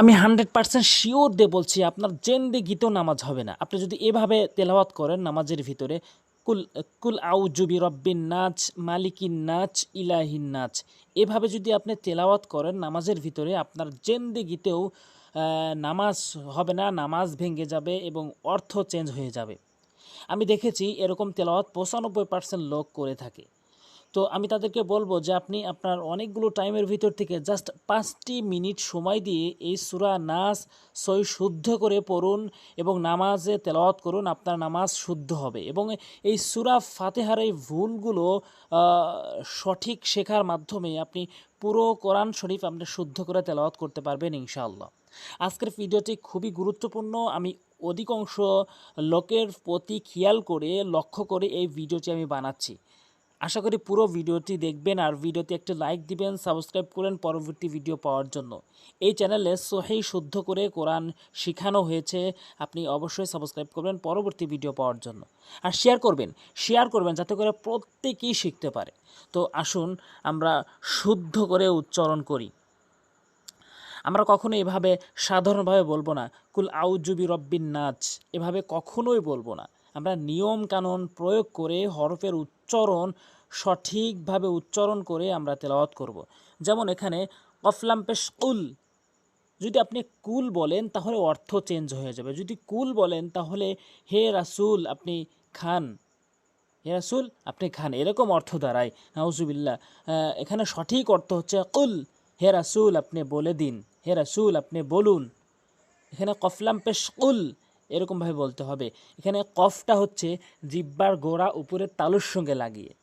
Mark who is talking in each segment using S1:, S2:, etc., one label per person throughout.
S1: আমি hundred percent sure দিয়ে বলছি, আপনার জেন্দে গীতেও নামাজ হবে না। আপনি যদি এভাবে তেলাওয়াত করেন নামাজের ভিতরে, কুল কুল আউজুবি রব্বিন নাচ মালিকিন নাচ ইলাহিন নাচ এভাবে যদি আপনি তেলাওয়াত করেন নামাজের ভিতরে, আপনার জেন্দে গীতেও নামাজ হবে না, নামাজ ভেঙে যাবে এবং অর্থ চেঞ্জ হয়ে যাবে। আমি দেখেছি এরকম তেলাওয়াত পঁচানব্বই পার্সেন্ট লোক করে থাকে। তো আমি তাদেরকে বলব যে আপনি আপনার অনেকগুলো টাইমের ভিতর থেকে জাস্ট পাঁচটি মিনিট সময় দিয়ে এই সুরা নাচ সই শুদ্ধ করে পড়ুন এবং নামাজে তেলাওয়াত করুন, আপনার নামাজ শুদ্ধ হবে। এবং এই সুরা ফাতেহার এই ভুলগুলো সঠিক শেখার মাধ্যমে আপনি পুরো কোরআন শরীফ আপনি শুদ্ধ করে তেলাওয়াত করতে পারবেন ইনশাআল্লাহ। আজকের ভিডিওটি খুবই গুরুত্বপূর্ণ। আমি অধিকাংশ লোকের প্রতি খেয়াল করে, লক্ষ্য করে এই ভিডিওটি আমি বানাচ্ছি। আশা করি পুরো ভিডিওটি দেখবেন আর ভিডিওতে একটি লাইক দিবেন সাবস্ক্রাইব করেন পরবর্তী ভিডিও পাওয়ার জন্য। এই চ্যানেলে সহি শুদ্ধ করে কোরআন শেখানো হয়েছে, আপনি অবশ্যই সাবস্ক্রাইব করবেন পরবর্তী ভিডিও পাওয়ার জন্য। আর শেয়ার করবেন শেয়ার করবেন যাতে করে প্রত্যেকেই শিখতে পারে। তো আসুন, আমরা শুদ্ধ করে উচ্চারণ করি। আমরা কখনো এভাবে সাধারণভাবে বলব না, কুল আউজুবি রব্বিন নাচ এভাবে কখনোই বলব না। আমরা নিয়ম কানুন প্রয়োগ করে হরফের উচ্চারণ সঠিকভাবে উচ্চারণ করে আমরা তেলাওয়াত করব। যেমন এখানে কফলাম পেশ কুল। যদি আপনি কুল বলেন তাহলে অর্থ চেঞ্জ হয়ে যাবে। যদি কুল বলেন তাহলে হে রাসুল আপনি খান। হে রাসুল আপনি খান। এরকম অর্থ দাঁড়ায়। নাউজুবিল্লাহ। আহ, এখানে সঠিক অর্থ হচ্ছে কুল। হে রাসুল আপনি বলে দিন। হে রাসুল আপনি বলুন। এখানে কফলাম পেশ কুল এরকমভাবে বলতে হবে। এখানে কফটা হচ্ছে জিব্বার গোড়া উপরে তালুর সঙ্গে লাগিয়ে।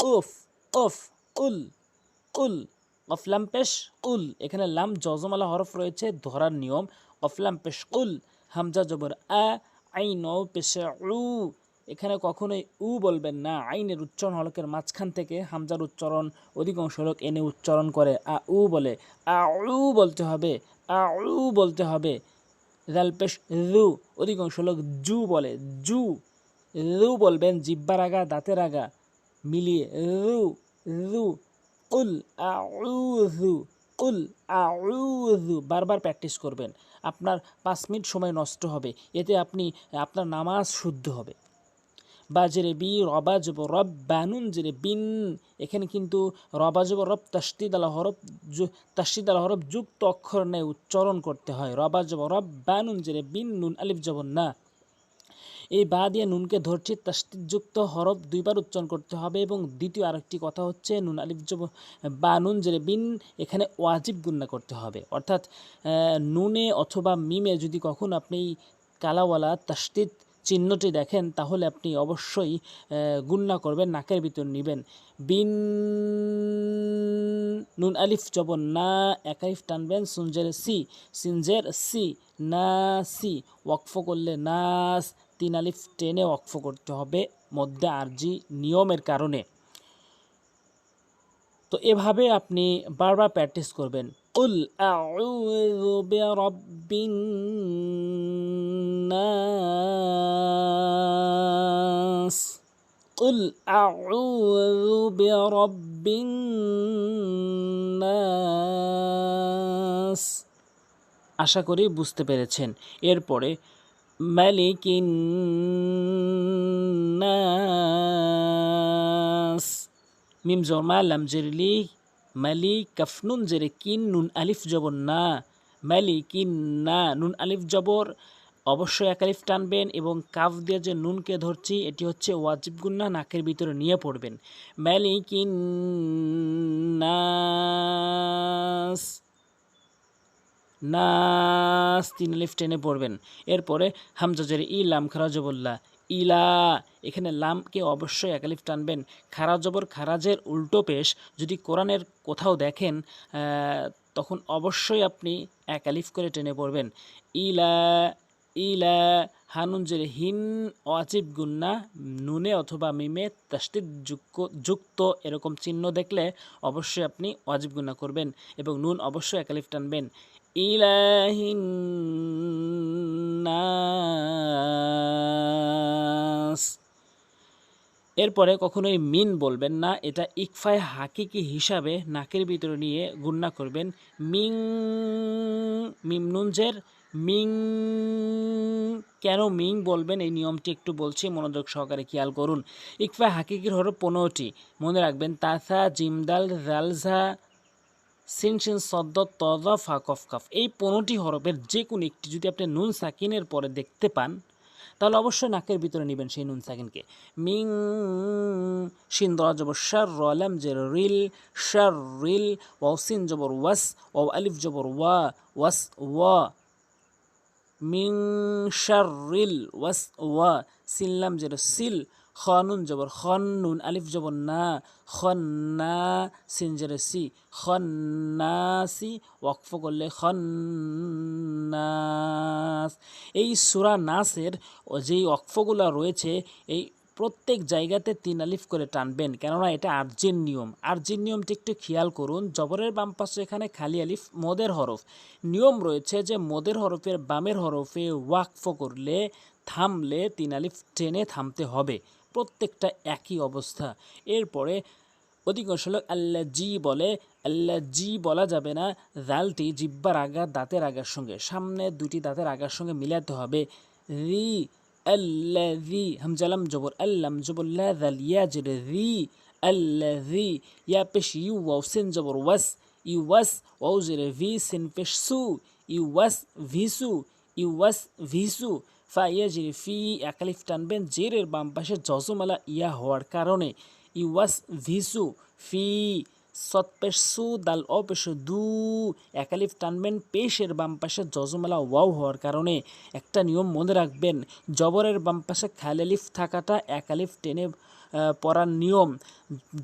S1: উফ উফ, উল উল। কফলাম পেশ উল। এখানে লাম জজমালা হরফ রয়েছে, ধরার নিয়ম। কফলাম পেশ উল, হামজা জবর আইন পেশে উ। এখানে কখনোই উ বলবেন না। আইনের উচ্চারণ হলকের মাঝখান থেকে হামজার উচ্চারণ অধিকাংশ লোক এনে উচ্চারণ করে। আ, উ বলে। আ, উ বলতে হবে। আ, উ বলতে হবে। জাল পেশ রু অধিকাংশ লোক জু বলে। জু। রু বলবেন জিব্বার আগা, দাঁতের আগা। মিলিয়ে রু রু উল আউযু উল আউযু, বারবার প্র্যাকটিস করবেন। আপনার পাঁচ মিনিট সময় নষ্ট হবে। এতে আপনি, আপনার নামাজ শুদ্ধ হবে। বা জেরে বি রবা জব রব বানুন জেরে বিন এখানে কিন্তু রবা রব তাস্তিদ আলা হরফ তাস্তিদ আলা হরফ যুক্ত অক্ষর নেয় উচ্চারণ করতে হয়। রবা জব রব বানুন জেরে বিন নুন আলিফ জব না। এই বা দিয়ে নুনকে ধরছি, তাস্তিযুক্ত হরফ দুইবার উচ্চারণ করতে হবে এবং দ্বিতীয় আরেকটি কথা হচ্ছে নুন আলিফ জব, বা নুন জেরে বিন এখানে ওয়াজিব গুন্না করতে হবে। অর্থাৎ নুনে অথবা মিমে যদি কখন আপনি কালাওয়ালা তাস্তিদ চিহ্নটি দেখেন, তাহলে আপনি অবশ্যই গুন্না করবেন, নাকের ভিতর নেবেন। বিন, নুন আলিফ জব, না, এক আলিফ টানবেন সুনজের সি সিনজের সি, না, সি। ওয়াকফ করলে নাস তিন আলিফ টেনে ওয়াকফ করতে হবে মধ্যে আরজি নিয়মের কারণে। তো এভাবে আপনি বারবার প্র্যাকটিস করবেন। উল নাস। উল নাস। আশা করি বুঝতে পেরেছেন। এরপরে মালিকিন নাস মিম জমা লাম জেরলি মালি কাফনুন জেরে কিন নুন আলিফ জবর না মালিকিন না নুন আলিফ জবর অবশ্যই এক আলিফ টানবেন এবং কাফ দিয়ে যে নুনকে ধরছি, এটি হচ্ছে ওয়াজিব গুন্না, নাকের ভিতরে নিয়ে পড়বেন। মালিকিন নাস নাস, তিন লিফ টেনে পড়বেন। এরপরে হামজাজের ই লাম খারাজবল্লা ইলা, এখানে লামকে অবশ্যই একালিফ টানবেন। খারাজবর খারাজের উল্টো পেশ যদি কোরআনের কোথাও দেখেন তখন অবশ্যই আপনি একালিফ করে টেনে পড়বেন। ইলা ইলা হানুন জেরে হিন ওয়াজিব গুন্না, নুনে অথবা মিমে তাস্তিদ যুক্ত এরকম চিহ্ন দেখলে অবশ্যই আপনি ওয়াজিব গুন্না করবেন এবং নুন অবশ্যই একালিফ টানবেন। ইলাহিন নাস এরপরে কখনোই মিন বলবেন না, এটা ইকফায় হাকিকি হিসাবে নাকের ভিতরে নিয়ে গুন্না করবেন। মিং, মিম নুনজের মিং, কেন মিং বলবেন? এই নিয়মটি একটু বলছি, মনোযোগ সহকারে খেয়াল করুন। ইকফা হাকিকির হলো পনেরোটি। মনে রাখবেন, তাসা, জিমদাল জালঝা সিনসিন, সদ্দ তদ ফা, কফ, কাফ। এই পনেরোটি হরফের যে কোনো একটি যদি আপনি নুন সাকিনের পরে দেখতে পান, তাহলে অবশ্যই নাকের ভিতরে নেবেন সেই নুন সাকিনকে। মিং, শিন দরা জবর শার রলাম যে রিল, শার, রিল, ওয়াও, সিন জবর ওয়াস ও আলিফ জবর ওয়া, ওয়াস, ওয়া। মিং শারিল ওয়াস ওয়া সিল্লাম যেটা, সিল, খানুন জবর খন নুন আলিফ জবর, না, খন্না, সিন জের সি খন্নাসি ওয়াকফ করলে খন্নাস। এই সুরা নাসের যেই অক্ফগুলো রয়েছে, এই প্রত্যেক জায়গাতে তিন আলিফ করে টানবেন, কেননা এটা আর্জেন নিয়ম। আর্জেন নিয়মটি একটু খেয়াল করুন, জবরের বাম পাশে এখানে খালি আলিফ, মদের হরফ। নিয়ম রয়েছে যে মদের হরফের বামের হরফে ওয়াকফ করলে, থামলে তিন আলিফ টেনে থামতে হবে। প্রত্যেকটা একই অবস্থা। এরপরে অধিকাংশ লোক আল্লা জি বলে, আল্লা জি বলা যাবে না, জালটি জিব্বার আগা, দাঁতের আগার সঙ্গে। সামনে দুটি দাঁতের আগার সঙ্গে মিলাতে হবে। রি আল্লাযী হামজালাম জবর আল্লাম জবর লা জাল ইয়া জের রি আল্লাযী ইয়া পেশ ইউ ওয়াও সিন জবর ওয়াস ইউ ওয়াস ওয়াও জের ভি সিন পেশ সু ইউ ওয়াস ভিসু ইউ ওয়াস ভিসু ফা ইয়া জের ফি একালিফ টানবেন জেরের বাম পাশে জজমালা ইয়া হওয়ার কারণে ইউ ওয়াস ভিসু ফি সৎ পেশ দাল অ পেশ দু। একালিফ টানবেন পেশের বাম পাশে যজমালা ওয়াও হওয়ার কারণে। একটা নিয়ম মনে রাখবেন, জবরের বাম পাশে খালিফ থাকাটা একালিফ টেনে পড়ার নিয়ম।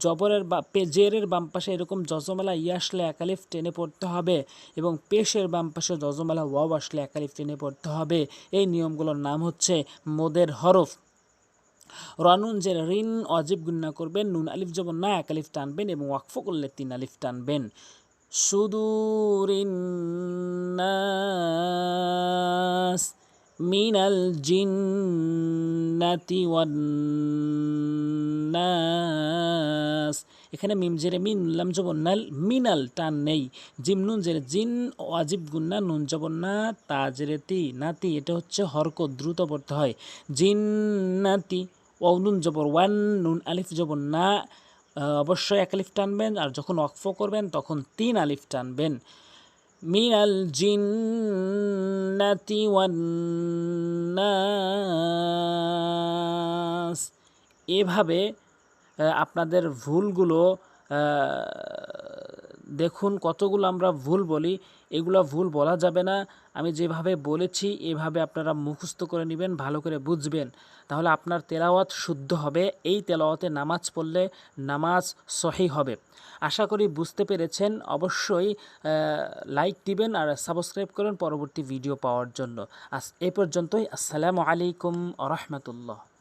S1: জবরের বা জেরের বাম পাশে এরকম যজমালা ইয়ে আসলে একালিফ টেনে পড়তে হবে এবং পেশের বাম পাশে যজমালা ওয়াও আসলে একালিফ টেনে পড়তে হবে। এই নিয়মগুলোর নাম হচ্ছে মোদের হরফ। রানুন যে ঋণ অজিব গুন্না করবেন, নুন আলিফ জবর না এক আলিফ টানবেন এবং ওয়াকফ করলে তিন আলিফ টানবেন। সুদূরিন নাস মিনাল জিন্নাতি ওয়ান নাস। এখানে মিম জেরে মিন লাম জবর নাল মিনাল টান নেই। জিম নুন জেরে জিন ওয়াজিব গুন্না নুন জবর না, তা জেরে তি নাতি এটা হচ্ছে হরক দ্রুত পড়তে হয়। জিন্নাতি ওয়াও নুন জবর ওয়ান, নুন আলিফ জবর না। অবশ্যই এক আলিফ টানবেন, আর যখন ওয়াকফ করবেন তখন তিন আলিফ টানবেন। মিনাল জিন্নাতি ওয়ান নাস। এভাবে আপনাদের ভুলগুলো দেখুন কতগুলো আমরা ভুল বলি, এগুলো ভুল বলা যাবে না। আমি যেভাবে বলেছি, এভাবে আপনারা মুখস্থ করে নেবেন, ভালো করে বুঝবেন। তাহলে আপনার তেলাওয়াত শুদ্ধ হবে। এই তেলাওয়াতে নামাজ পড়লে নামাজ সহি হবে। আশা করি বুঝতে পেরেছেন। অবশ্যই লাইক দিবেন আর সাবস্ক্রাইব করেন পরবর্তী ভিডিও পাওয়ার জন্য। আস এ পর্যন্তই। আসসালামু আলাইকুম রহমতুল্লাহ।